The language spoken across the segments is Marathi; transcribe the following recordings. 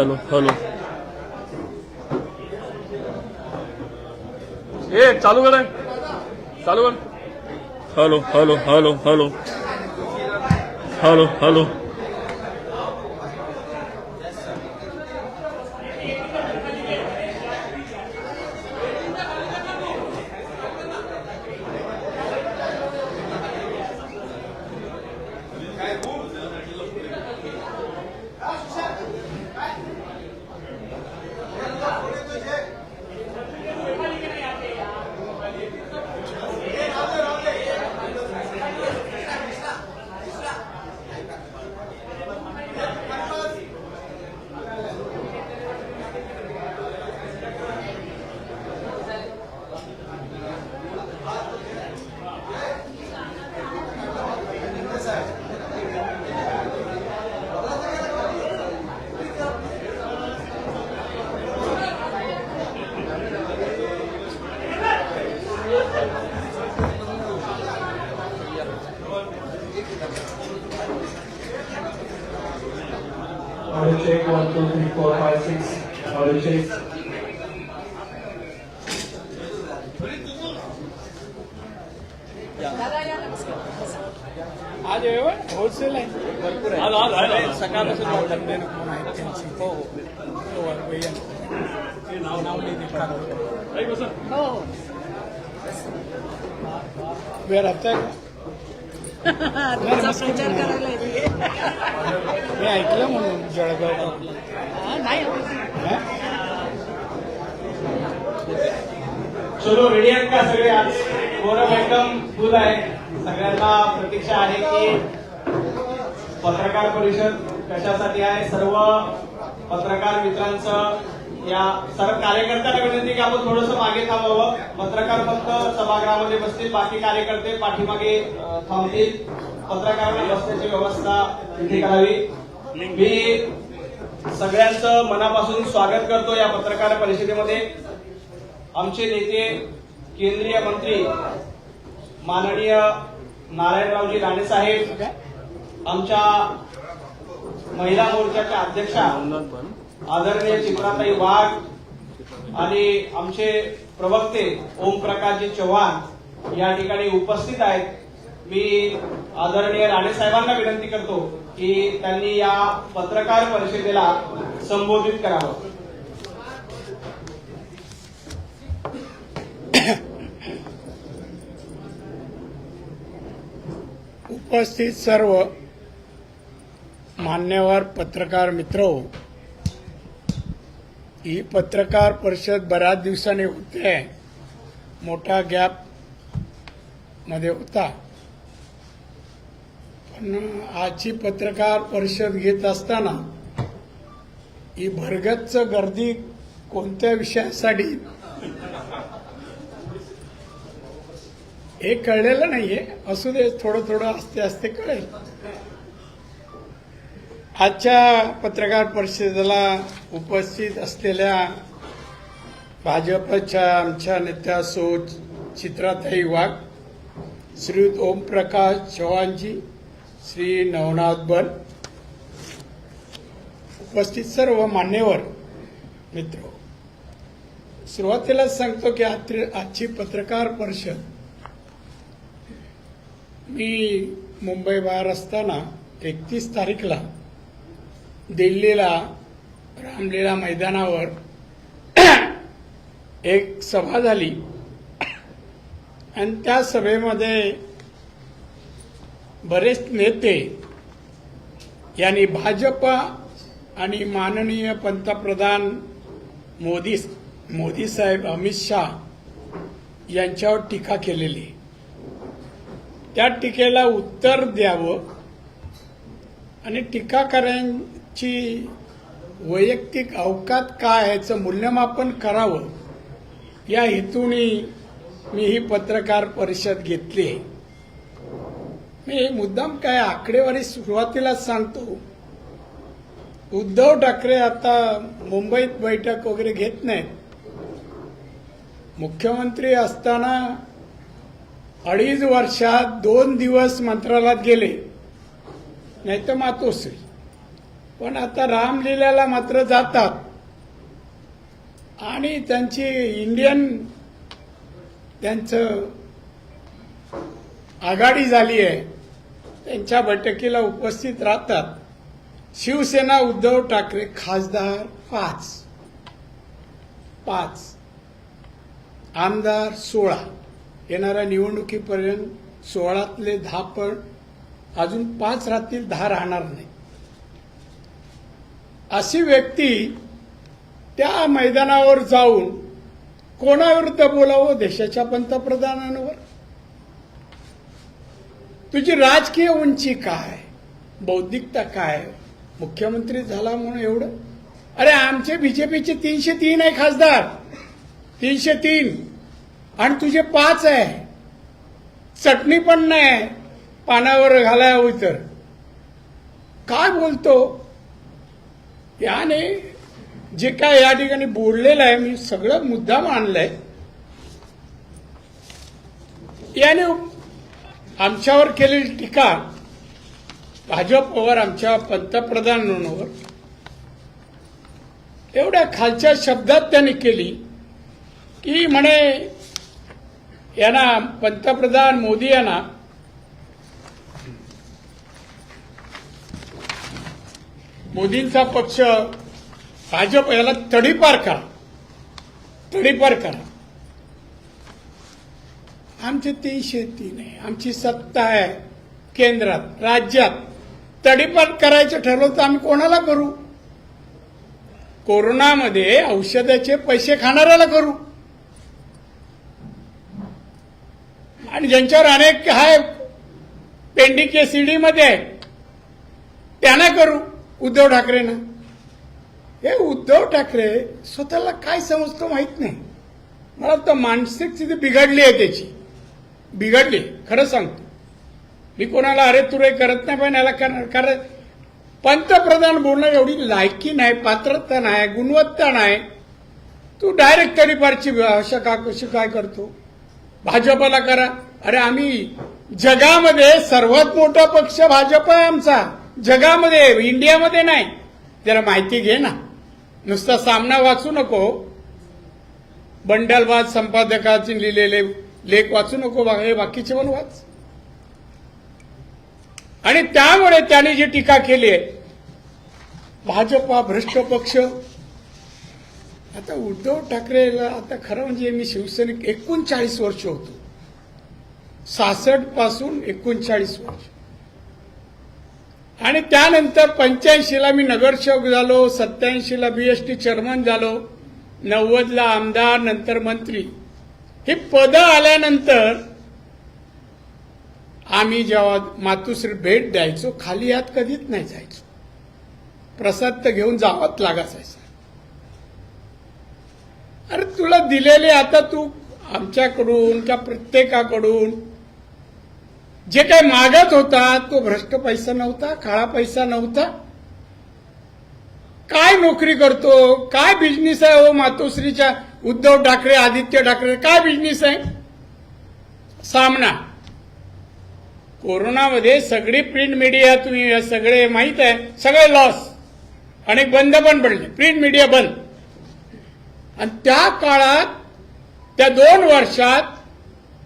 Hello hello. ए चालू कर. चालू कर. Hello hello hello hello. Hello hello. Four, five, six. Audio check. आज होलसेल आहे भरपूर आज- आज आहे ना? सकाळपासून वाटतं कोण आहेत त्यांची हो हो भैया नाव लिहिते कागद. ऐक बसा. वेळ हप्ता आहे का? तुमचा प्रचार करायला येते मी ऐकलं म्हणून जळगाव नाही चलो रेडी आहेत का सगळे आज? फोरम एकदम फुल आहे. सगळ्यांना प्रतीक्षा आहे की पत्रकार परिषद कशासाठी आहे? सर्व पत्रकार मित्रांचं या सर्व कार्यकर्त्यांना विनंती की आपण थोडंसं मागे थांबावं. पत्रकार फक्त सभागृहामध्ये बसतील बाकी कार्यकर्ते पाठीमागे थांबतील. पत्रकारांना बसण्याची व्यवस्था तिथे करावी. मी सगळ्यांचं मनापासून स्वागत करतो या पत्रकार परिषदेमध्ये. आमचे नेते केंद्रीय मंत्री माननीय नारायणरावजी राणे साहेब आमच्या महिला मोर्चाच्या अध्यक्षा आदरणीय चित्राताई वाघ आणि आमचे प्रवक्ते ओमप्रकाशजी चव्हाण या ठिकाणी उपस्थित आहेत. मी आदरणीय राणे साहेबांना विनंती करतो की त्यांनी या पत्रकार परिषदेला संबोधित करावं. उपस्थित सर्व मान्यवर पत्रकार मित्र ही पत्रकार परिषद बऱ्याच दिवसांनी होते. मोठा गॅपमध्ये होता. पण आजची पत्रकार परिषद घेत असताना ही भरगच्च गर्दी कोणत्या विषयासाठी? हे कळलेलं नाहीये. असू दे थोडं थोडं असते असते कळेल. आजच्या पत्रकार परिषदेला उपस्थित असलेल्या भाजपच्या आमच्या नेत्या सो चित्राताई वाघ श्रीयुत ओमप्रकाश चव्हाणजी श्री नवनाथ बन उपस्थित सर्व मान्यवर मित्र. सुरुवातीलाच सांगतो की आजची- आजची पत्रकार परिषद मी मुंबई बाहेर असताना एकतीस तारीखला दिल्लीला रामलीला मैदानावर एक सभा झाली. आणि त्या सभेमध्ये बरेच नेते यांनी भाजप आणि माननीय पंतप्रधान मोदी मोदी साहेब अमित शहा यांच्यावर टीका केलेली. त्या टीकेला उत्तर द्यावं आणि ची वैयक्तिक अवकात काय याचं मूल्यमापन करावं या हेतूने मी ही पत्रकार परिषद घेतली आहे. मी मुद्दाम काय आकडेवारी सुरुवातीलाच सांगतो. उद्धव ठाकरे आता मुंबईत बैठक वगैरे घेत नाहीत. मुख्यमंत्री असताना अडीच वर्षात दोन दिवस मंत्रालयात गेले नाही तर मातोश्री. पण आता रामलीलाला मात्र जातात. आणि त्यांची इंडियन त्यांचं आघाडी झाली आहे. त्यांच्या बैठकीला उपस्थित राहतात. शिवसेना उद्धव ठाकरे खासदार पाच. पाच. आमदार सोळा. येणाऱ्या निवडणुकीपर्यंत सोळातले दहा पण अजून पाच राहतील दहा राहणार नाही अशी व्यक्ती त्या मैदानावर जाऊन कोणाविरुद्ध बोलावं? देशाच्या पंतप्रधानांवर. तुझी राजकीय उंची काय? बौद्धिकता काय? मुख्यमंत्री झाला म्हणून एवढं? अरे आमचे बीजेपीचे तीनशे तीन आहे खासदार. तीनशे तीन. आणि तुझे पाच आहे. चटणी पण नाही. पानावर घालाय होई तर काय बोलतो? याने जे काय या ठिकाणी बोललेलं आहे मी सगळं मुद्दाम आणलंय. याने आमच्यावर केलेली टीका भाजपवर आमच्या पंतप्रधानांवर एवढ्या खालच्या शब्दात त्यांनी केली की म्हणे यांना पंतप्रधान मोदी यांना मोदींचा पक्ष भाजप याला तडीपार करा. तडीपार करा. आमचे तीनशे तीन आहे आमची सत्ता आहे केंद्रात राज्यात. तडीपार करायचं ठरवलं तर आम्ही कोणाला करू? कोरोनामध्ये औषधाचे पैसे खाणाऱ्याला करू? आणि ज्यांच्यावर अनेक हाय पेंडिंग सीडी मध्ये आहे त्यांना करू? उद्धव ठाकरेंना हे उद्धव ठाकरे स्वतःला काय समजतो माहीत नाही. मला तर मानसिक स्थिती बिघडली आहे त्याची. बिघडली खरं सांगतो. मी कोणाला अरे तुरे करत नाही पण याला करणार कारण पंतप्रधान बोलणं एवढी लायकी नाही पात्रता नाही गुणवत्ता नाही. तू डायरेक्ट तडीपारची भाषा का कशी काय करतो. भाजपला करा. अरे आम्ही जगामध्ये सर्वात मोठा पक्ष भाजप आहे आमचा. जगामध्ये इंडियामध्ये नाही. जरा माहिती घे ना. नुसता सामना वाचू नको. बंडलवाद संपादकाचे लिहिलेले लेख वाचू नको बा- हे बाकीचे पण वाच. आणि त्यामुळे त्याने जी टीका केली आहे भाजप हा भ्रष्ट पक्ष आता उद्धव ठाकरेला आता खरं म्हणजे मी शिवसैनिक एकोणचाळीस वर्ष होतो. सासष्टपासून एकोणचाळीस वर्ष. आणि त्यानंतर पंच्याऐंशीला मी नगरसेवक झालो सत्याऐंशीला बीएसटी चेअरमन झालो नव्वदला आमदार नंतर मंत्री. ही पदं आल्यानंतर आम्ही जेव्हा मातुश्री भेट द्यायचो खाली यात कधीच नाही जायचो. प्रसाद तर घेऊन जावाच लागायचा. अरे तुला दिलेले आता तू आमच्याकडून का प्रत्येकाकडून जे काही मागत होता तो भ्रष्ट पैसा नव्हता काळा पैसा नव्हता. काय नोकरी करतो? काय बिझनेस आहे हो मातोश्रीच्या? उद्धव ठाकरे आदित्य ठाकरे काय बिझनेस आहे? सामना. कोरोनामध्ये सगळी प्रिंट मीडिया तुम्ही सगळे माहीत आहे सगळे लॉस आणि बंद पण पडले. प्रिंट मीडिया बंद. आणि त्या काळात त्या दोन वर्षात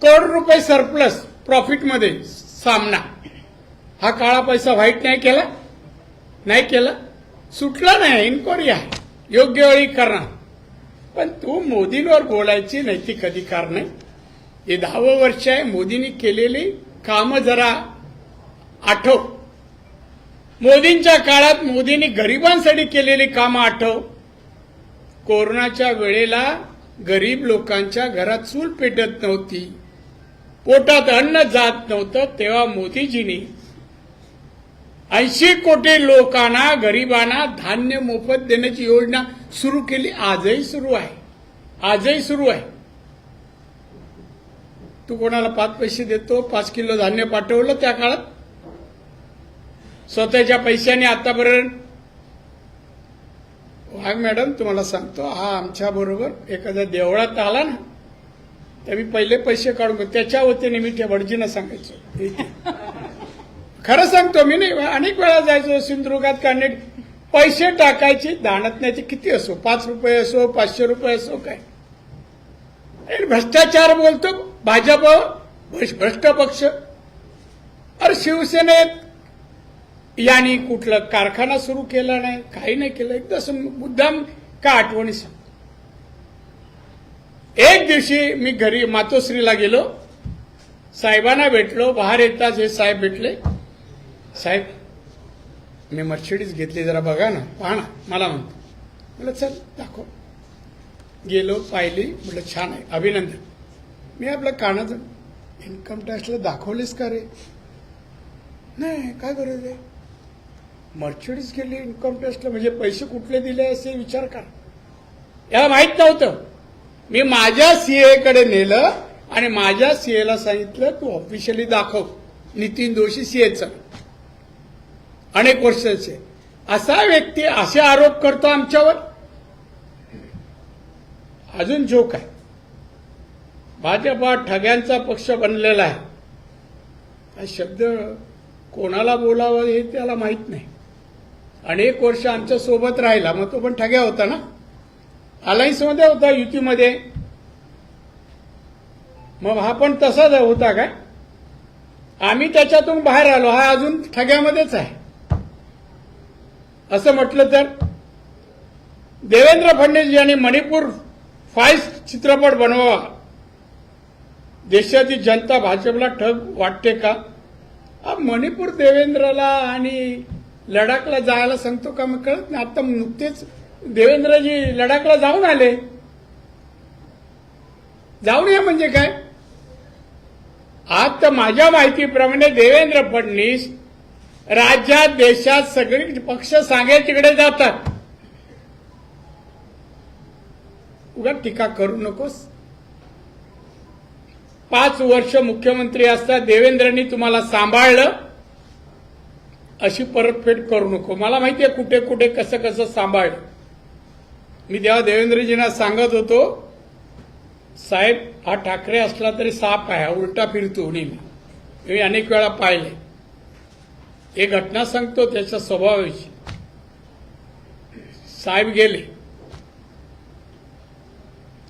करोड रुपये सरप्लस प्रॉफिटमध्ये सामना. हा काळा पैसा व्हाईट नाही केला? नाही केला? सुटला नाही इन्क्वायरी आहे. योग्य वेळी करणार. पण तू मोदींवर बोलायची नैतिक अधिकार नाही. हे दहावं वर्ष आहे मोदींनी केलेली कामं जरा आठव. मोदींच्या काळात मोदींनी गरिबांसाठी केलेली कामं आठव. कोरोनाच्या वेळेला गरीब लोकांच्या घरात चूल पेटत नव्हती. पोटात अन्न जात नव्हतं तेव्हा मोदीजींनी ऐंशी कोटी लोकांना गरिबांना धान्य मोफत देण्याची योजना सुरू केली. आजही सुरू आहे. आजही सुरू आहे. तू कोणाला पाच पैसे देतो? पाच किलो धान्य पाठवलं त्या काळात? स्वतःच्या पैशाने आतापर्यंत? वाघ मॅडम तुम्हाला सांगतो हा आमच्या बरोबर एखाद्या देवळात आला ना तर मी पहिले पैसे काढून घेतो. त्याच्या वतीने मी त्या भटजीनं सांगायचो. खरं सांगतो मी नाही. अनेक वेळा जायचो सिंधुदुर्गात काढणे. पैसे टाकायचे दाणतण्याचे किती असो पाच रुपये असो पाचशे रुपये असो काय. भ्रष्टाचार बोलतो भाजप भ्रष्ट पक्ष. अरे शिवसेनेत यांनी कुठलं कारखाना सुरू केला नाही काही नाही केलं. एकदम मुद्दाम का आठवणी सांग. एक दिवशी मी घरी मातोश्रीला गेलो. साहेबांना भेटलो. बाहेर येताच हे साहेब भेटले. साहेब मी मर्सिडीज घेतली जरा बघा ना पहा ना मला म्हणतो. म्हटलं चल दाखव. गेलो पाहिली. म्हटलं छान आहे अभिनंदन. मी आपलं कानाचं इन्कम टॅक्सला दाखवलीस का रे? नाही काय गरज आहे? मर्सिडीज गेली इन्कम टॅक्सला म्हणजे पैसे कुठले दिले असे विचार करा. याला माहीत नव्हतं. मी माझ्या सीए कडे नेलं आणि माझ्या सीएला सांगितलं तू ऑफिशियली दाखव. नितीन जोशी सीएचा अनेक वर्षाचे. असा व्यक्ती असे आरोप करतो आमच्यावर. अजून जोक आहे. भाजपा ठग्यांचा पक्ष बनलेला आहे. हा शब्द कोणाला बोलावं हे त्याला माहीत नाही. अनेक वर्ष आमच्यासोबत राहिला मग तो पण ठग्या होता ना? अलायन्समध्ये होता युतीमध्ये मग हा पण तसाच होता काय आम्ही त्याच्यातून बाहेर आलो. हा अजून ठग्यामध्येच आहे. असं म्हटलं तर देवेंद्र फडणवीस यांनी मणिपूर फाईस्ट चित्रपट बनवावा. देशाची जनता भाजपला ठग वाटते का? मणिपूर देवेंद्रला आणि लडाखला जायला सांगतो का? मग कळत नाही. आता नुकतेच देवेंद्रजी लडाखला जाऊन आले. जाऊन या म्हणजे काय? आज तर माझ्या माहितीप्रमाणे देवेंद्र फडणवीस राज्यात देशात सगळे पक्ष सांगेल तिकडे जातात. उगा टीका करू नकोस. पाच वर्ष मुख्यमंत्री असता देवेंद्रनी तुम्हाला सांभाळलं अशी परतफेड करू नको. मला माहितीये कुठे कुठे कसं कसं सांभाळलं. मी तेव्हा देवेंद्रजींना सांगत होतो साहेब हा ठाकरे असला तरी साप आहे हा उलटा फिरतो नेहमी. मी अनेक वेळा पाहिले. एक घटना सांगतो त्याच्या स्वभावाविषयी. साहेब गेले.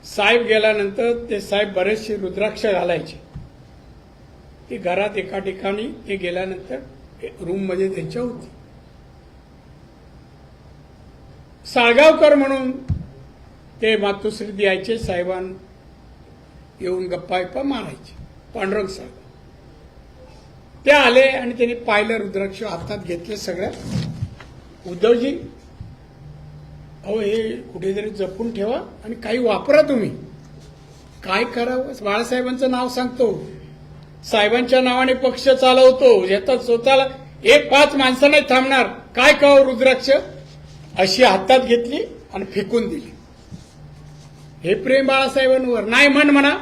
साहेब गेल्यानंतर ते साहेब बरेचसे रुद्राक्ष घालायचे. ती घरात एका ठिकाणी ते गेल्यानंतर रूममध्ये त्यांच्या होती. साळगावकर म्हणून ते मातोश्री द्यायचे साहेबां येऊन गप्पा गप्पा मारायचे पांडुरंग साहेब. ते आले आणि त्यांनी पाहिलं रुद्राक्ष हातात घेतले सगळ्या. उद्धवजी अहो हे कुठेतरी जपून ठेवा आणि काही वापरा तुम्ही. काय करावं? बाळासाहेबांचं नाव सांगतो. साहेबांच्या नावाने पक्ष चालवतो. येतात स्वतःला. एक पाच माणसं नाही थांबणार. काय कहो रुद्राक्ष? अशी हातात घेतली आणि फेकून दिली. हे प्रेम बाळासाहेबांवर नाही म्हण म्हणा.